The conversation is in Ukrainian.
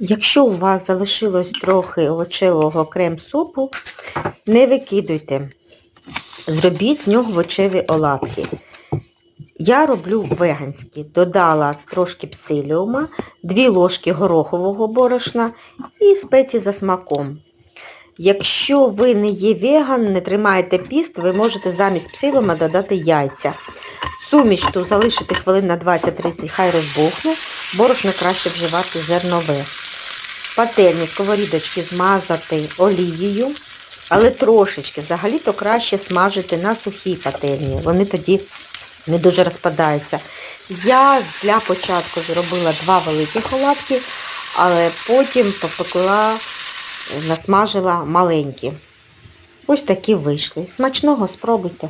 Якщо у вас залишилось трохи овочевого крем-супу, не викидуйте. Зробіть з нього овочеві оладки. Я роблю веганські. Додала трошки псиліума, 2 ложки горохового борошна і спеції за смаком. Якщо ви не є веган, не тримаєте піст, ви можете замість псиліума додати яйця. Суміш ту залишити хвилин на 20-30, хай розбухне, борошно краще вживати зернове. Пательні, сковорідочки змазати олією, але трошечки. Взагалі-то краще смажити на сухій пательні. Вони тоді не дуже розпадаються. Я для початку зробила два великі оладки, але потім попекла, насмажила маленькі. Ось такі вийшли. Смачного спробуйте.